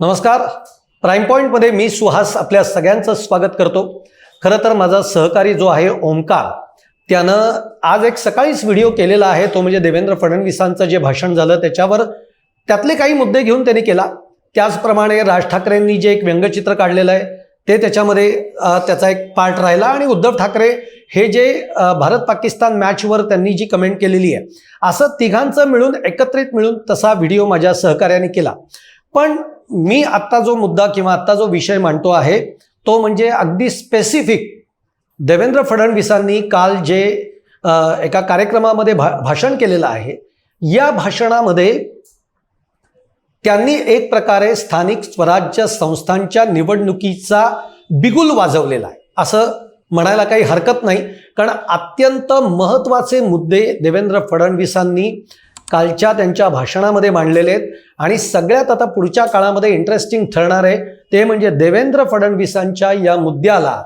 नमस्कार. प्राईम पॉईंटमध्ये मी सुहास आपल्या सगळ्यांचं स्वागत करतो. खरं तर माझा सहकारी जो आहे ओमकार त्यानं आज एक सकाळीच व्हिडिओ केलेला आहे. तो म्हणजे देवेंद्र फडणवीसांचं जे भाषण झालं त्याच्यावर त्यातले काही मुद्दे घेऊन त्यांनी केला. त्याचप्रमाणे राज ठाकरेंनी जे एक व्यंगचित्र काढलेलं आहे ते त्याच्यामध्ये त्याचा एक पार्ट राहिला. आणि उद्धव ठाकरे हे जे भारत पाकिस्तान मॅचवर त्यांनी जी कमेंट केलेली आहे असं तिघांचं मिळून एकत्रित मिळून तसा व्हिडिओ माझ्या सहकार्याने केला. पण मी आत्ता जो मुद्दा किंवा आत्ता जो विषय मांडतो आहे तो म्हणजे अगदी स्पेसिफिक देवेंद्र फडणवीसांनी काल जे एका कार्यक्रमामध्ये भा भाषण केलेलं आहे या भाषणामध्ये त्यांनी एक प्रकारे स्थानिक स्वराज्य संस्थांच्या निवडणुकीचा बिगुल वाजवलेला आहे. असं म्हणायला काही हरकत नाही कारण अत्यंत महत्त्वाचे मुद्दे देवेंद्र फडणवीसांनी कालच्या त्यांच्या भाषणामध्ये मांडलेले आहेत. आणि सगळ्यात आता पुढच्या काळामध्ये इंटरेस्टिंग ठरणार आहे ते म्हणजे देवेंद्र फडणवीसांच्या या मुद्द्याला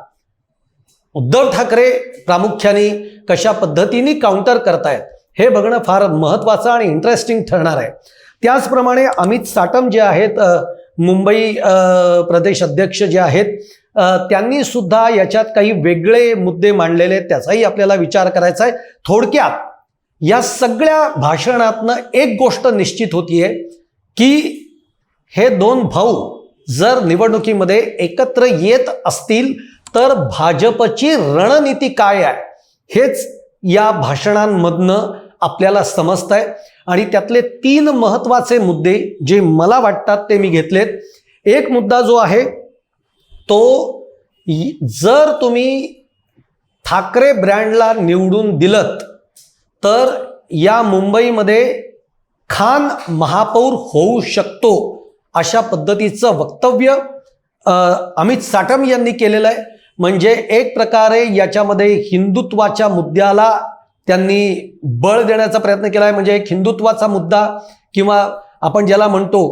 उद्धव ठाकरे प्रामुख्याने कशा पद्धतीने काउंटर करतायत हे बघणं फार महत्त्वाचं आणि इंटरेस्टिंग ठरणार आहे. त्याचप्रमाणे अमित साटम जे आहेत मुंबई प्रदेश अध्यक्ष जे आहेत त्यांनी सुद्धा याच्यात काही वेगळे मुद्दे मांडलेले आहेत त्याचाही आपल्याला विचार करायचा आहे. थोडक्यात या सगळ्या भाषणातनं एक गोष्ट निश्चित होतीये की हे दोन भाऊ जर निवडणुकीमध्ये एकत्र येत असतील तर भाजपची रणनीती काय आहे? हेच या भाषणांमधनं आपल्याला समजतंय. आणि त्यातले तीन महत्त्वाचे मुद्दे जे मला वाटतात ते मी घेतलेत. एक मुद्दा जो आहे तो जर तुम्ही ठाकरे ब्रँडला निवडून दिलत तर या मुंबईमध्ये खान महापौर होऊ शकतो अशा पद्धतीचं वक्तव्य अमित साटम यांनी केलेलं आहे. म्हणजे एक प्रकारे याच्यामध्ये हिंदुत्वाच्या मुद्द्याला त्यांनी बळ देण्याचा प्रयत्न केला आहे. म्हणजे एक हिंदुत्वाचा मुद्दा किंवा आपण ज्याला म्हणतो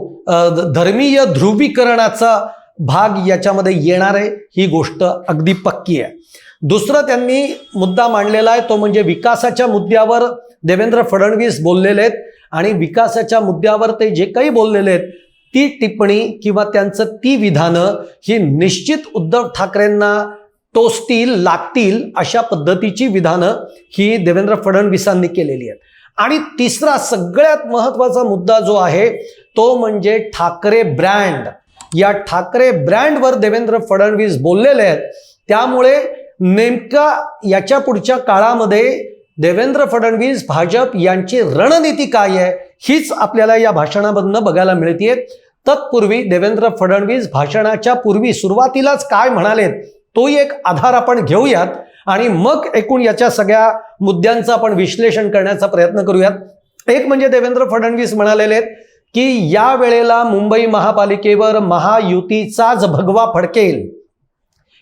धर्मीय ध्रुवीकरणाचा भाग याच्यामध्ये येणार आहे. ही गोष्ट अगदी पक्की आहे. दुसरं त्यांनी मुद्दा मांडलेला आहे तो म्हणजे विकासाच्या मुद्द्यावर देवेंद्र फडणवीस बोललेले आहेत आणि विकासाच्या मुद्द्यावर ते जे काही बोललेले आहेत ती टिप्पणी किंवा त्यांचं ती विधानं ही निश्चित उद्धव ठाकरेंना टोचतील लागतील अशा पद्धतीची विधानं ही देवेंद्र फडणवीसांनी केलेली आहेत. आणि तिसरा सगळ्यात महत्त्वाचा मुद्दा जो आहे तो म्हणजे ठाकरे ब्रँड. या ठाकरे ब्रँडवर देवेंद्र फडणवीस बोललेले आहेत त्यामुळे नेमका याच्या पुढच्या काळामध्ये देवेंद्र फडणवीस भाजप यांची रणनीती काय आहे हीच आपल्याला या भाषणामधनं बघायला मिळतीये. तत्पूर्वी देवेंद्र फडणवीस भाषणाच्या पूर्वी सुरुवातीलाच काय म्हणालेत तोही एक आधार आपण घेऊयात आणि मग एकूण याच्या सगळ्या मुद्द्यांचं आपण विश्लेषण करण्याचा प्रयत्न करूयात. एक म्हणजे देवेंद्र फडणवीस म्हणालेले आहेत की या वेळेला मुंबई महापालिकेवर महायुतीचाच भगवा फडकेल.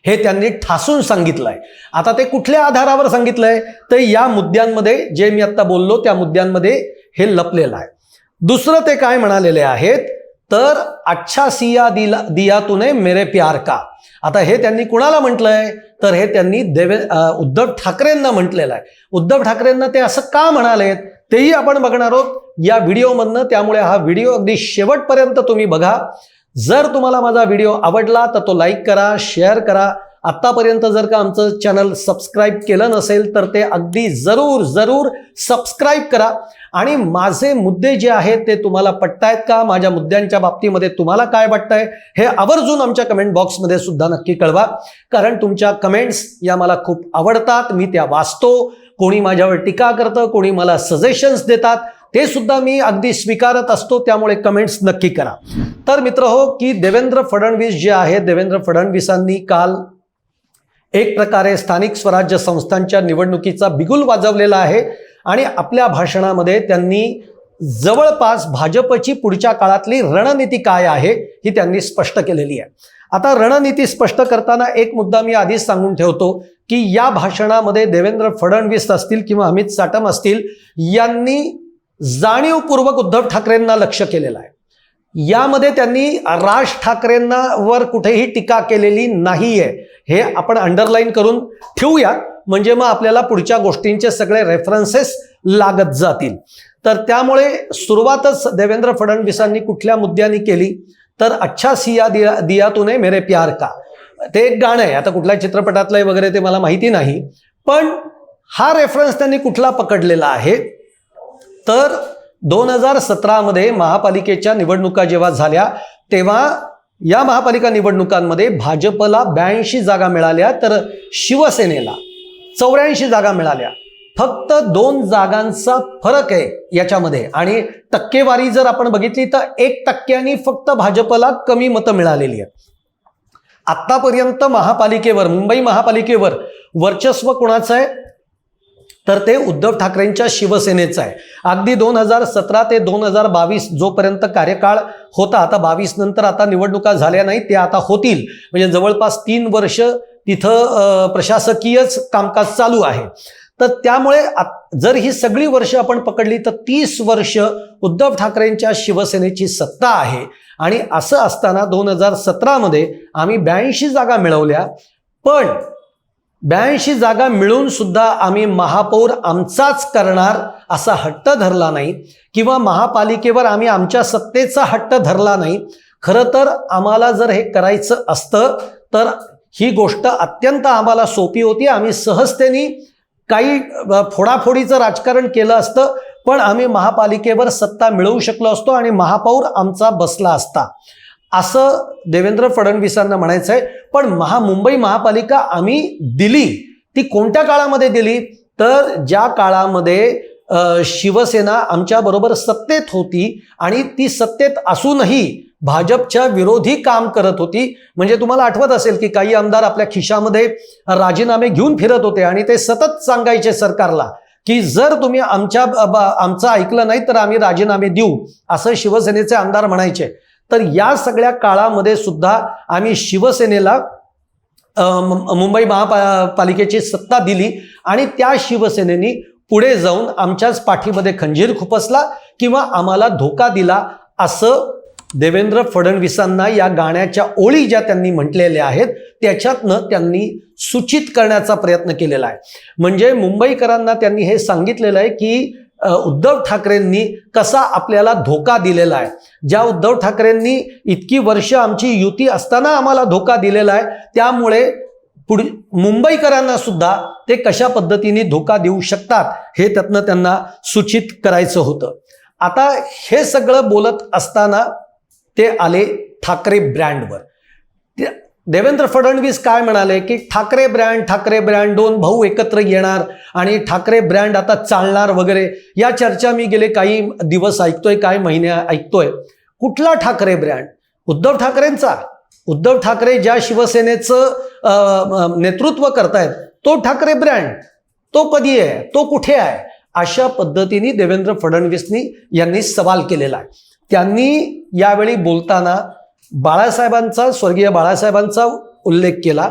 हे त्यांनी ठासून सांगितलंय. आता ते कुठल्या आधारावर सांगितलंय? तर या मुद्द्यांमध्ये जे मी आता बोललो त्या मुद्द्यांमध्ये हे लपलेलं आहे. दुसरं ते काय म्हणालेले आहेत? तर अच्छा सिया दिला दिया तुने मेरे प्यार का. आता हे त्यांनी कुणाला म्हटलंय? तर हे त्यांनी देवे उद्धव ठाकरेंना म्हटलेलं आहे. उद्धव ठाकरेंना ते असं का म्हणालेत? तेही आपण बघणार आहोत. या व्हिडिओमधनं त्यामुळे हा व्हिडिओ अगदी शेवटपर्यंत तुम्ही बघा. जर तुम्हाला माझा व्हिडिओ आवडला तर तो लाईक करा शेअर करा. आत्तापर्यंत जर का आमचं चॅनल सबस्क्राईब केलं नसेल तर ते अगदी जरूर जरूर सबस्क्राईब करा. आणि माझे मुद्दे जे आहेत ते तुम्हाला पटतायत का? माझ्या मुद्द्यांच्या बाबतीमध्ये तुम्हाला काय वाटतंय? हे आवर्जून आमच्या कमेंट बॉक्समध्ये सुद्धा नक्की कळवा. कारण तुमच्या कमेंट्स या मला खूप आवडतात. मी त्या वाचतो. कोणी माझ्यावर टीका करतं कोणी मला सजेशन्स देतात. ते सुद्धा मी अगदी स्वीकारत असतो त्यामुळे कमेंट्स नक्की करा. तर मित्र हो की देवेंद्र फडणवीस जे आहेत देवेंद्र फडणवीसांनी काल एक प्रकारे स्थानिक स्वराज्य संस्थांच्या निवडणुकीचा बिगुल वाजवलेला आहे आणि आपल्या भाषणामध्ये त्यांनी जवळपास भाजपची पुढच्या काळातली रणनीती काय आहे ही त्यांनी स्पष्ट केलेली आहे. आता रणनीती स्पष्ट करताना एक मुद्दा मी आधीच सांगून ठेवतो की या भाषणामध्ये देवेंद्र फडणवीस असतील किंवा अमित साटम असतील यांनी जाणीवपूर्वक उद्धव ठाकरेंना लक्ष केलेलं आहे. यामध्ये त्यांनी राज ठाकरेंना वर कुठेही टीका केलेली नाहीये. हे आपण अंडरलाईन करून ठेवूया. म्हणजे मग आपल्याला पुढच्या गोष्टींचे सगळे रेफरन्सेस लागत जातील. तर त्यामुळे सुरुवातच देवेंद्र फडणवीसांनी कुठल्या मुद्द्यांनी केली? तर अच्छा सिया दिया दिया तूने मेरे प्यार का? ते एक गाणं आहे. आता कुठल्या चित्रपटातलं आहे वगैरे ते मला माहिती नाही. पण हा रेफरन्स त्यांनी कुठला पकडलेला आहे? तर दोन हजार सतरामध्ये महापालिकेच्या निवडणुका जेव्हा झाल्या तेव्हा या महापालिका निवडणुकांमध्ये भाजपला ब्याऐंशी जागा मिळाल्या तर शिवसेनेला चौऱ्याऐंशी जागा मिळाल्या. फक्त दोन जागांचा फरक आहे याच्यामध्ये. आणि टक्केवारी जर आपण बघितली तर एक टक्क्यांनी फक्त भाजपला कमी मतं मिळालेली आहेत. आत्तापर्यंत महापालिकेवर मुंबई महापालिकेवर वर्चस्व कोणाचं आहे? तर ते उद्धव ठाकरेंच्या शिवसेनेचं आहे. अगदी दोन हजार सतरा ते दोन हजार बावीस जोपर्यंत कार्यकाळ होता आता बावीस नंतर आता निवडणुका झाल्या नाही ते आता होतील. म्हणजे जवळपास तीन वर्ष तिथं प्रशासकीयच कामकाज चालू आहे. तर त्यामुळे जर ही सगळी वर्ष आपण पकडली तर तीस वर्ष उद्धव ठाकरेंच्या शिवसेनेची सत्ता आहे. आणि असं असताना दोन हजार सतरामध्ये आम्ही ब्याऐंशी जागा मिळवल्या. पण ब्याऐंशी जागा मिळून सुद्धा आम्ही महापौर आमचाच करणार असा हट्ट धरला नाही किंवा महापालिकेवर आम्ही आमच्या सत्तेचा हट्ट धरला नाही. खरं तर आम्हाला जर हे करायचं असतं तर ही गोष्ट अत्यंत आम्हाला सोपी होती. आम्ही सहजतेने काही फोडाफोडीचं राजकारण केलं असतं पण आम्ही महापालिकेवर सत्ता मिळवू शकलो असतो आणि महापौर आमचा बसला असता. असं देवेंद्र फडणवीसांना म्हणायचं आहे पण महा मुंबई महापालिका आम्ही दिली. ती कोणत्या काळामध्ये दिली? तर ज्या काळामध्ये शिवसेना आमच्याबरोबर सत्तेत होती आणि ती सत्तेत असूनही भाजपच्या विरोधी काम करत होती. म्हणजे तुम्हाला आठवत असेल की काही आमदार आपल्या खिशामध्ये राजीनामे घेऊन फिरत होते आणि ते सतत सांगायचे सरकारला की जर तुम्ही आमच्या आमचं ऐकलं नाही तर आम्ही राजीनामे देऊ असं शिवसेनेचे आमदार म्हणायचे. तर या सगळ्या काळामध्ये सुद्धा आम्ही शिवसेनेला मुंबई महापालिकेची सत्ता दिली आणि त्या शिवसेनेनी पुढे जाऊन आमच्याच पाठीमध्ये खंजीर खुपसला किंवा आम्हाला धोका दिला असं देवेंद्र फडणवीसांना या गाण्याच्या ओळी ज्या त्यांनी म्हटलेल्या आहेत त्याच्यातनं त्यांनी सूचित करण्याचा प्रयत्न केलेला आहे. म्हणजे मुंबईकरांना त्यांनी हे सांगितलेलं आहे की उद्धव ठाकरेंनी कसा आपल्याला धोका दिलेला आहे? ज्या उद्धव ठाकरेंनी इतकी वर्ष आमची युती असताना आम्हाला धोका दिलेला आहे त्यामुळे पुढ मुंबईकरांना सुद्धा ते कशा पद्धतीने धोका देऊ शकतात हे त्यातनं त्यांना सूचित करायचं होतं. आता हे सगळं बोलत असताना ते आले ठाकरे ब्रँडवर. देवेंद्र फडणवीस काय म्हणाले की ठाकरे ब्रँड ठाकरे ब्रँड दोन भाऊ एकत्र येणार आणि ठाकरे ब्रँड आता चालणार वगैरे या चर्चा मी गेले काही दिवस ऐकतोय काही महिने ऐकतोय. कुठला ठाकरे ब्रँड उद्धव ठाकरेंचा. उद्धव ठाकरे ज्या शिवसेनेचं नेतृत्व करतायत तो ठाकरे ब्रँड तो कधी आहे? तो कुठे आहे? अशा पद्धतीने देवेंद्र फडणवीसनी यांनी सवाल केलेला आहे. त्यांनी यावेळी बोलताना बाळासाहेबांचा स्वर्गीय बाळासाहेबांचा उल्लेख केला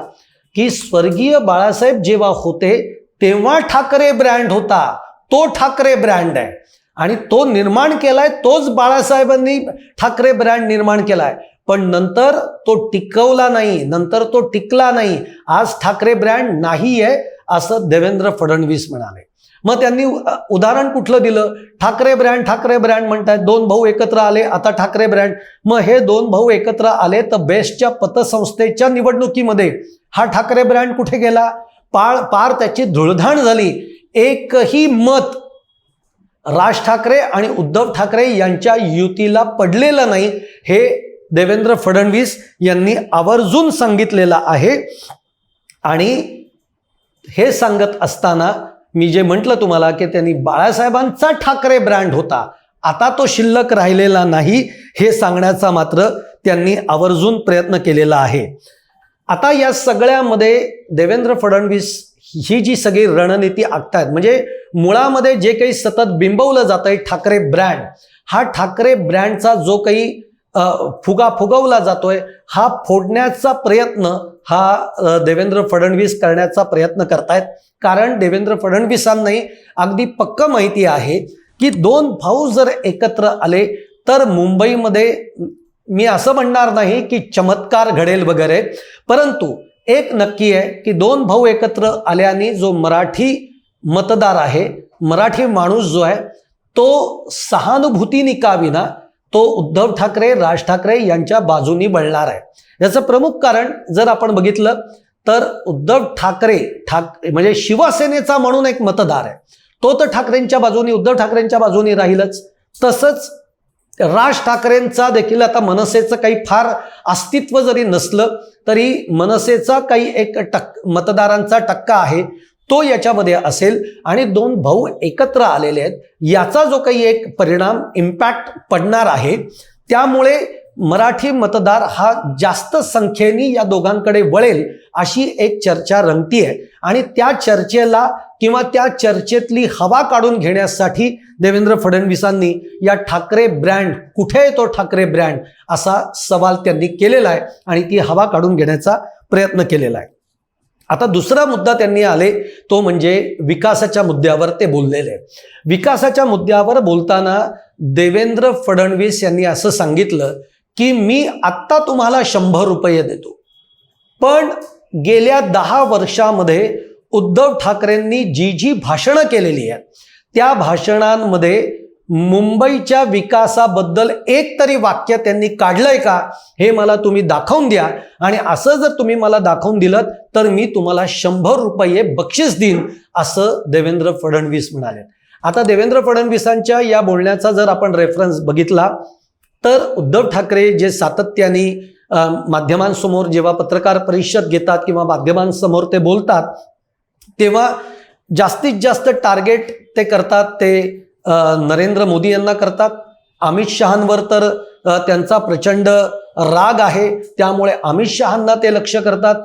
की स्वर्गीय बाळासाहेब जेव्हा होते तेव्हा ठाकरे ब्रँड होता. तो ठाकरे ब्रँड आहे. आणि तो निर्माण केलाय तोच बाळासाहेबांनी ठाकरे ब्रँड निर्माण केलाय. पण नंतर तो टिकवला नाही नंतर तो टिकला नाही. आज ठाकरे ब्रँड नाही आहे असं देवेंद्र फडणवीस म्हणाले. मग त्यांनी उदाहरण कुठलं दिलं? ठाकरे ब्रँड ठाकरे ब्रँड म्हणतायत दोन भाऊ एकत्र आले आता ठाकरे ब्रँड. मग हे दोन भाऊ एकत्र आले तर बेस्टच्या पतसंस्थेच्या निवडणुकीमध्ये हा ठाकरे ब्रँड कुठे गेला? पाळ पार त्याची धुळधाण झाली. एकही मत राज ठाकरे आणि उद्धव ठाकरे यांच्या युतीला पडलेलं नाही हे देवेंद्र फडणवीस यांनी आवर्जून सांगितलेलं आहे. आणि हे सांगत असताना मी जे म्हटलं तुम्हाला की त्यांनी बाळासाहेबांचा ठाकरे ब्रँड होता आता तो शिल्लक राहिलेला नाही हे सांगण्याचा मात्र त्यांनी आवर्जून प्रयत्न केलेला आहे. आता या सगळ्यामध्ये देवेंद्र फडणवीस ही जी सगळी रणनीती आखतायत म्हणजे मुळामध्ये जे काही सतत बिंबवलं जात आहे ठाकरे ब्रँड हा ठाकरे ब्रँडचा जो काही फुगा फुगवला जातोय हा फोडण्याचा प्रयत्न हा देवेंद्र फडणवीस करण्याचा प्रयत्न करतायत. कारण देवेंद्र फडणवीसांनाही अगदी पक्क माहिती आहे की दोन भाऊ जर एकत्र आले तर मुंबईमध्ये मी असं म्हणणार नाही की चमत्कार घडेल वगैरे परंतु एक नक्की आहे की दोन भाऊ एकत्र आल्याने जो मराठी मतदार आहे मराठी माणूस जो आहे तो सहानुभूतीने का विना तो उद्धव ठाकरे राज ठाकरे यांच्या बाजूनी वळणार आहे. याचं प्रमुख कारण जर आपण बघितलं तर उद्धव ठाकरे ठाक म्हणजे शिवसेनेचा म्हणून एक मतदार आहे. तो तर ठाकरेंच्या बाजूनी उद्धव ठाकरेंच्या बाजूनी राहीलच. तसंच राज ठाकरेंचा देखील आता मनसेचं काही फार अस्तित्व जरी नसलं तरी मनसेचा काही एक टक् मतदारांचा टक्का आहे. तो याच्यामध्ये असेल आणि दोन भाऊ एकत्र आलेले आहेत. याचा जो काही एक परिणाम इम्पॅक्ट पडणार आहे त्यामुळे मराठी मतदार हा जास्त संख्येने या दोघांकडे वळेल अशी एक चर्चा रंगती आहे आणि त्या चर्चेला किंवा त्या चर्चेतली हवा काढून घेण्यासाठी देवेंद्र फडणवीसांनी या ठाकरे ब्रँड कुठे येतो ठाकरे ब्रँड असा सवाल त्यांनी केलेला आहे आणि ती हवा काढून घेण्याचा प्रयत्न केलेला आहे. आता दुसरा मुद्दा त्यांनी आले तो म्हणजे विकासाच्या मुद्द्यावर ते बोललेले. विकासाच्या मुद्द्यावर बोलताना देवेंद्र फडणवीस यांनी असं सांगितलं की मी आत्ता तुम्हाला शंभर रुपये देतो. पण गेल्या दहा वर्षामध्ये उद्धव ठाकरेंनी जी जी भाषणं केलेली आहेत त्या भाषणांमध्ये मुंबईच्या विकासाबद्दल एक तरी वाक्य त्यांनी काढलंय का हे मला तुम्ही दाखवून द्या. आणि असं जर तुम्ही मला दाखवून दिलं तर मी तुम्हाला शंभर रुपये बक्षीस देईन असं देवेंद्र फडणवीस म्हणाले. आता देवेंद्र फडणवीसांच्या या बोलण्याचा जर आपण रेफरन्स बघितला तर उद्धव ठाकरे जे सातत्याने माध्यमांसमोर जेव्हा पत्रकार परिषद घेतात किंवा माध्यमांसमोर ते बोलतात तेव्हा जास्तीत जास्त टार्गेट ते करतात ते नरेंद्र मोदी यांना करतात. अमित शहांवर तर त्यांचा प्रचंड राग आहे. त्यामुळे अमित शहांना ते लक्ष करतात.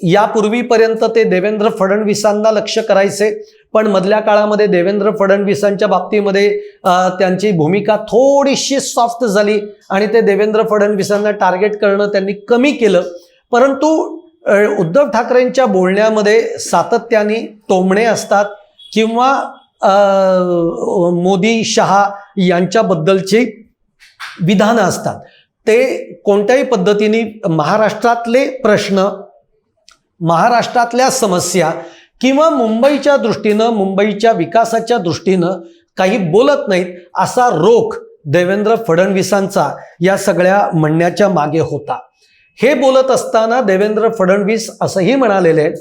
यापूर्वीपर्यंत ते देवेंद्र फडणवीसांना लक्ष करायचे. पण मधल्या काळामध्ये देवेंद्र फडणवीसांच्या बाबतीमध्ये त्यांची भूमिका थोडीशी सॉफ्ट झाली आणि ते देवेंद्र फडणवीसांना टार्गेट करणं त्यांनी कमी केलं. परंतु उद्धव ठाकरेंच्या बोलण्यामध्ये सातत्याने टोमणे असतात किंवा मोदी शहा यांच्याबद्दलची विधानं असतात. ते कोणत्याही पद्धतीने महाराष्ट्रातले प्रश्न महाराष्ट्रातल्या समस्या किंवा मुंबईच्या दृष्टीनं मुंबईच्या विकासाच्या दृष्टीनं काही बोलत नाहीत असा रोख देवेंद्र फडणवीसांचा या सगळ्या म्हणण्याच्या मागे होता. हे बोलत असताना देवेंद्र फडणवीस असंही म्हणालेले आहेत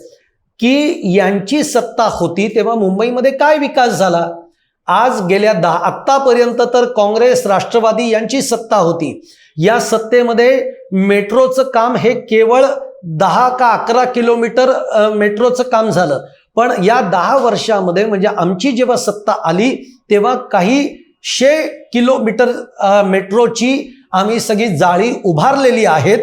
की यांची सत्ता होती तेव्हा मुंबईमध्ये काय विकास झाला? आज गेल्या दहा आत्तापर्यंत तर काँग्रेस राष्ट्रवादी यांची सत्ता होती. या सत्तेमध्ये मेट्रोचं काम हे केवळ दहा का अकरा किलोमीटर मेट्रोचं काम झालं. पण या दहा वर्षामध्ये म्हणजे आमची जेव्हा सत्ता आली तेव्हा काही शे किलोमीटर मेट्रोची आम्ही सगळी जाळी उभारलेली आहेत.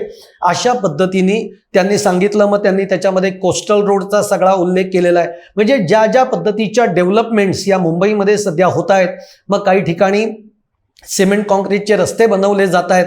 अशा पद्धतीने त्यांनी सांगितलं मग त्यांनी त्याच्यामध्ये कोस्टल रोडचा सगळा उल्लेख केलेला आहे. म्हणजे ज्या ज्या पद्धतीच्या डेव्हलपमेंट्स या मुंबईमध्ये सध्या होत आहेत मग काही ठिकाणी सिमेंट कॉन्क्रीटचे रस्ते बनवले जात आहेत.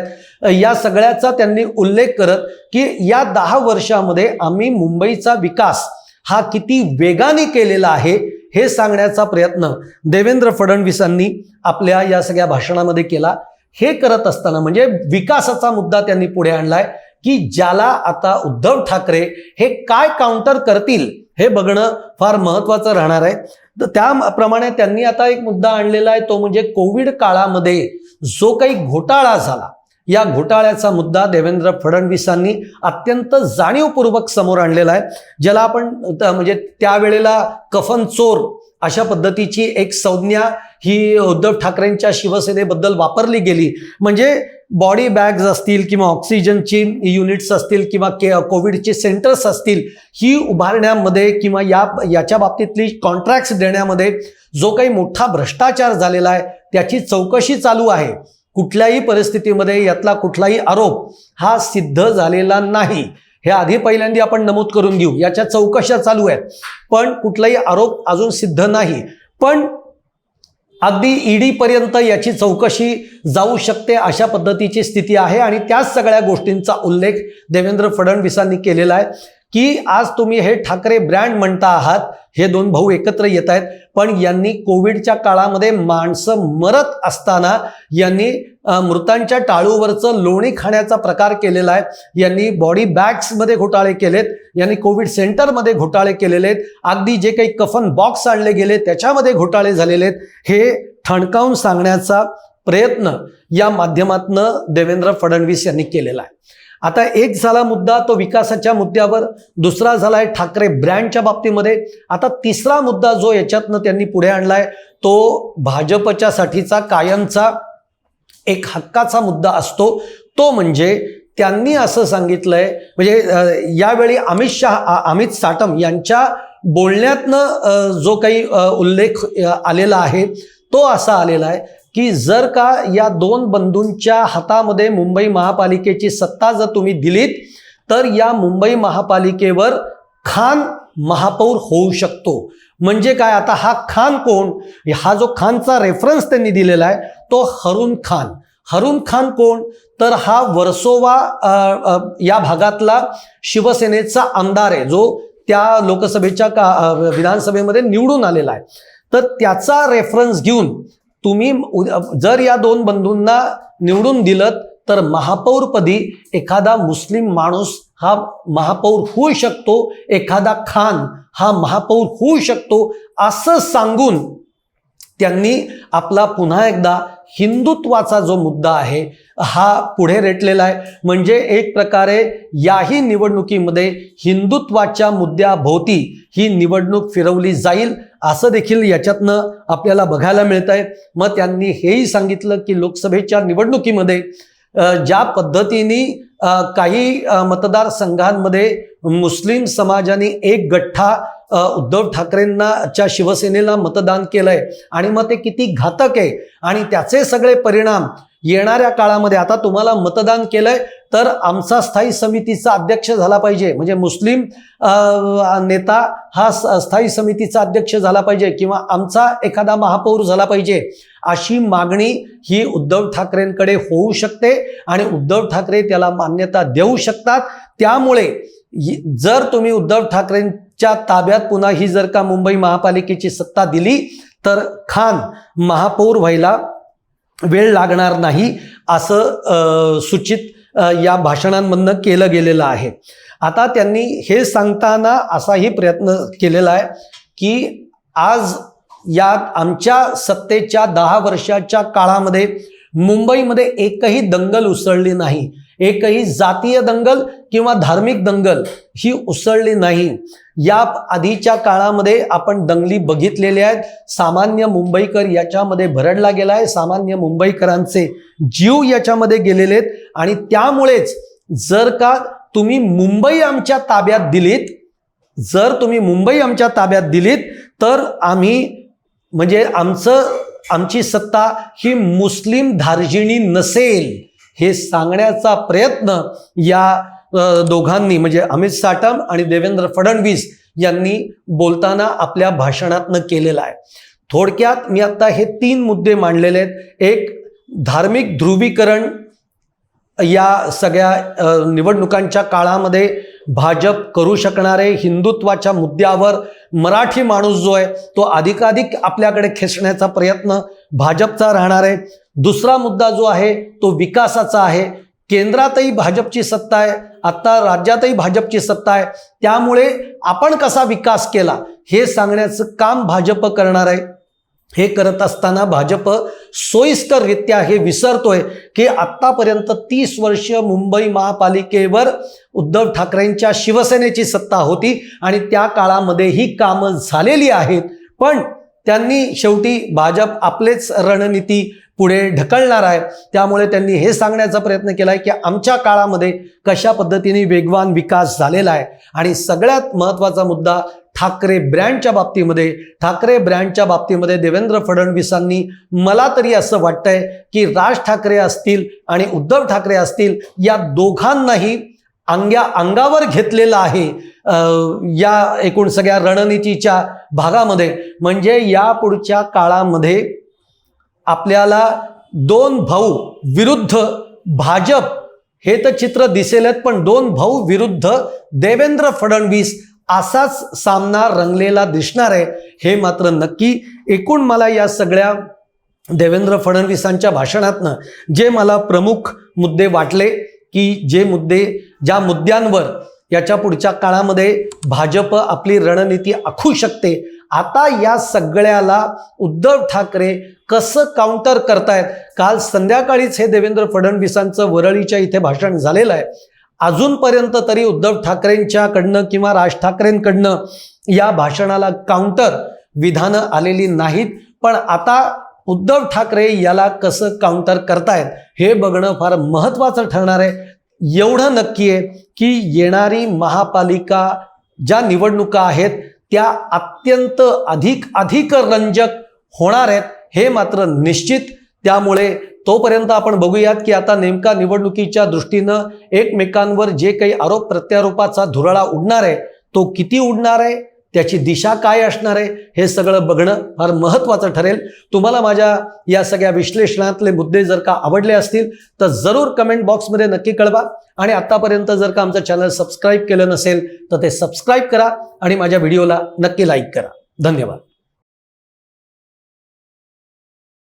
या सगळ्याचा त्यांनी उल्लेख करत की या दहा वर्षामध्ये आम्ही मुंबईचा विकास हा किती वेगाने केलेला आहे हे सांगण्याचा प्रयत्न देवेंद्र फडणवीसांनी आपल्या या सगळ्या भाषणामध्ये केला. हे करत असताना म्हणजे विकासाचा मुद्दा त्यांनी पुढे आणलाय की ज्याला आता उद्धव ठाकरे हे काय काउंटर करतील हे बघणं फार महत्वाचं राहणार आहे. तर त्याप्रमाणे त्यांनी आता एक मुद्दा आणलेला आहे तो म्हणजे कोविड काळामध्ये जो काही घोटाळा झाला या घोटाळ्याचा मुद्दा देवेंद्र फडणवीसांनी अत्यंत जाणीवपूर्वक समोर आणलेला आहे ज्याला आपण म्हणजे त्यावेळेला कफन चोर अशा पद्धतीची एक संज्ञा ही उद्धव ठाकरेंच्या शिवसेनेबद्दल वापरली गेली. म्हणजे बॉडी बॅग्स असतील किंवा ऑक्सिजनची युनिट्स असतील किंवा के कोविडचे सेंटर्स असतील ही उभारण्यामध्ये किंवा या याच्या बाबतीतली कॉन्ट्रॅक्ट्स देण्यामध्ये जो काही मोठा भ्रष्टाचार झालेला आहे त्याची चौकशी चालू आहे. कुठल्याही परिस्थितीमध्ये यातला कुठलाही आरोप हा सिद्ध झालेला नाही. हे आधी पहिल्यांदा आपण नमूद करून घेऊ. याच्या चौकशा चालू आहेत. पण कुठलाही आरोप अजून सिद्ध नाही. पण अगदी ईडीपर्यंत याची चौकशी जाऊ शकते अशा पद्धतीची स्थिती आहे आणि त्याच सगळ्या गोष्टींचा उल्लेख देवेंद्र फडणवीसांनी केलेला आहे. की आज तुम्ही हे ठाकरे ब्रँड म्हणता आहात हे दोन भाऊ एकत्र येत आहेत पण यांनी कोविडच्या काळामध्ये माणसं मरत असताना यांनी मृतांच्या टाळूवरचं लोणी खाण्याचा प्रकार केलेला आहे. यांनी बॉडी बॅग्समध्ये घोटाळे केलेत यांनी कोविड सेंटरमध्ये घोटाळे केलेले आहेत. अगदी जे काही कफन बॉक्स आणले गेले त्याच्यामध्ये घोटाळे झालेले आहेत. हे ठणकावून सांगण्याचा प्रयत्न या माध्यमातनं देवेंद्र फडणवीस यांनी केलेला आहे. आता एक झाला मुद्दा तो विकासाच्या मुद्द्यावर. दुसरा झाला आहे ठाकरे ब्रँडच्या बाबतीमध्ये. आता तिसरा मुद्दा जो याच्यातनं त्यांनी पुढे आणलाय तो भाजपच्या साठीचा कायमचा एक हक्काचा मुद्दा असतो. तो म्हणजे त्यांनी असं सांगितलंय म्हणजे यावेळी अमित शहा अमित साटम यांच्या बोलण्यातनं जो काही उल्लेख आलेला आहे तो असा आलेला आहे. की जर का या दोन बंधूंच्या हातामध्ये मुंबई महापालिकेची सत्ता जर तुम्ही दिलीत तर या मुंबई महापालिकेवर खान महापौर होऊ शकतो. म्हणजे काय? आता हा खान कोण? हा जो खानचा रेफरन्स त्यांनी दिलेला आहे तो हरून खान. हरून खान कोण? तर हा वर्सोवा या भागातला शिवसेनेचा आमदार आहे जो त्या लोकसभेच्या का विधानसभेमध्ये निवडून आलेला आहे. तर त्याचा रेफरन्स घेऊन तुम्ही उद्या- जर या दोन बंधूंना निवडून दिलं तर महापौरपदी एखादा मुस्लिम माणूस हा महापौर होऊ शकतो एखादा खान हा महापौर होऊ शकतो असं सांगून त्यांनी आपला पुन्हा एकदा हिंदुत्वाचा जो मुद्दा आहे हा पुढे रेटलेला आहे. म्हणजे एक प्रकारे याही निवडणुकीमध्ये हिंदुत्वाच्या मुद्द्याभोवती ही निवडणूक फिरवली जाईल असं देखील याच्यातनं आपल्याला बघायला मिळत आहे मग त्यांनी हेही सांगितलं की लोकसभेच्या निवडणुकीमध्ये ज्या पद्धतीने काही मतदारसंघांमध्ये मुस्लिम समाजाने एक गठ्ठा उद्धव ठाकरेंनाच्या शिवसेनेला मतदान केलंय आणि मग ते किती घातक आहे आणि त्याचे सगळे परिणाम येणाऱ्या काळामध्ये आता तुम्हाला मतदान केलंय तर आमचा स्थायी समितीचा अध्यक्ष झाला पाहिजे. म्हणजे मुस्लिम नेता हा स्थायी समितीचा अध्यक्ष झाला पाहिजे किंवा आमचा एखादा महापौर झाला पाहिजे अशी मागणी ही उद्धव ठाकरेंकडे होऊ शकते आणि उद्धव ठाकरे त्याला मान्यता देऊ शकतात. त्यामुळे जर तुम्ही उद्धव ठाकरेंच्या ताब्यात पुन्हा ही जर का मुंबई महापालिकेची सत्ता दिली तर खान महापौर व्हायला वेळ लागणार नाही असं सूचित या भाषणांमधनं केलं गेलेलं आहे. आता त्यांनी हे सांगताना असाही प्रयत्न केलेला आहे की आज या आमच्या सत्तेच्या दहा वर्षाच्या काळामध्ये मुंबईमध्ये एकही दंगल उसळली नाही. एकही जातीय दंगल किंवा धार्मिक दंगल ही उसळली नाही. या आधीच्या काळामध्ये आपण दंगली बघितलेल्या आहेत. सामान्य मुंबईकर याच्यामध्ये भरडला गेला आहे सामान्य मुंबईकरांचे जीव याच्यामध्ये गेलेले आहेत. आणि त्यामुळेच जर का तुम्ही मुंबई आमच्या ताब्यात दिलीत जर तुम्ही मुंबई आमच्या ताब्यात दिलीत तर आम्ही म्हणजे आमचं आमची सत्ता ही मुस्लिम धार्जिणी नसेल. हे सांगण्याचा प्रयत्न या दोघांनी म्हणजे अमित साटम आणि देवेंद्र फडणवीस यांनी बोलताना आपल्या भाषणातनं केलेला आहे. थोडक्यात मी आता हे तीन मुद्दे मांडलेले आहेत. एक धार्मिक ध्रुवीकरण या सगळ्या निवडणुकांच्या काळामध्ये भाजप करू शकणारे हिंदुत्वाच्या मुद्द्यावर मराठी माणूस जो आहे तो अधिकाधिक आपल्याकडे खेचण्याचा प्रयत्न भाजपचा राहणार आहे. दुसरा मुद्दा जो आहे तो विकासाचा आहे. केंद्रातही भाजपची सत्ता आहे आता राज्यातही भाजपची सत्ता आहे. त्यामुळे आपण कसा विकास केला हे सांगण्याचं काम भाजप करणार आहे. हे करत असताना भाजप सोयीस्कररित्या हे विसरतोय की आत्तापर्यंत तीस वर्ष मुंबई महापालिकेवर उद्धव ठाकरेंच्या शिवसेनेची सत्ता होती आणि त्या काळामध्ये ही कामं झालेली आहेत. पण त्यांनी शेवटी भाजप आपलेच रणनीती पुढे ढकलणार आहे. त्यामुळे त्यांनी हे सांगण्याचा प्रयत्न केला आहे की आमच्या काळामध्ये कशा पद्धतीने वेगवान विकास झालेला आहे. आणि सगळ्यात महत्त्वाचा मुद्दा ठाकरे ब्रँडच्या बाबतीमध्ये ठाकरे ब्रँडच्या बाबतीमध्ये देवेंद्र फडणवीसांनी मला तरी असं वाटतंय की राज ठाकरे असतील आणि उद्धव ठाकरे असतील या दोघांनाही अंग्या अंगावर घेतलेलं आहे या एकूण सगळ्या रणनीतीच्या भागामध्ये. म्हणजे या पुढच्या काळामध्ये आपल्याला दोन भाऊ विरुद्ध भाजप हे तर चित्र दिसेलत पण दोन भाऊ विरुद्ध देवेंद्र फडणवीस असाच सामना रंगलेला दिसणार आहे हे मात्र नक्की एकूण मला या सगळ्या देवेंद्र फडणवीसांच्या भाषणातनं जे मला प्रमुख मुद्दे वाटले की जे मुद्दे ज्या मुद्द्यांवर याच्या पुढच्या काळामध्ये भाजप आपली रणनीती आखू शकते आता या सगळ्याला उद्धव ठाकरे कसं काउंटर करतायत? काल संध्याकाळीच हे देवेंद्र फडणवीसांचं वरळीच्या इथे भाषण झालेलं आहे. अजूनपर्यंत तरी उद्धव ठाकरेंच्याकडनं किंवा राज ठाकरेंकडनं या भाषणाला काउंटर विधानं आलेली नाहीत. पण आता उद्धव ठाकरे याला कसं काउंटर करतायत हे बघणं फार महत्त्वाचं ठरणार आहे. एवढं नक्की आहे की येणारी महापालिका ज्या निवडणुका आहेत त्या अत्यंत अधिक अधिक रंजक होणार आहेत हे मात्र निश्चित. त्यामुळे तोपर्यंत आपण बघूयात की आता नेमका निवडणुकीच्या दृष्टीनं एकमेकांवर जे काही आरोप प्रत्यारोपाचा धुराळा उडणार आहे तो किती उडणार आहे त्याची दिशा काय असणार आहे हे सगळं बघणं फार महत्त्वाचं ठरेल. तुम्हाला माझ्या या सगळ्या विश्लेषणातले मुद्दे जर का आवडले असतील तर जरूर कमेंट बॉक्समध्ये नक्की कळवा. आणि आतापर्यंत जर का आमचं चॅनल सबस्क्राईब केलं नसेल तर ते सबस्क्राईब करा आणि माझ्या व्हिडिओला नक्की लाईक करा. धन्यवाद.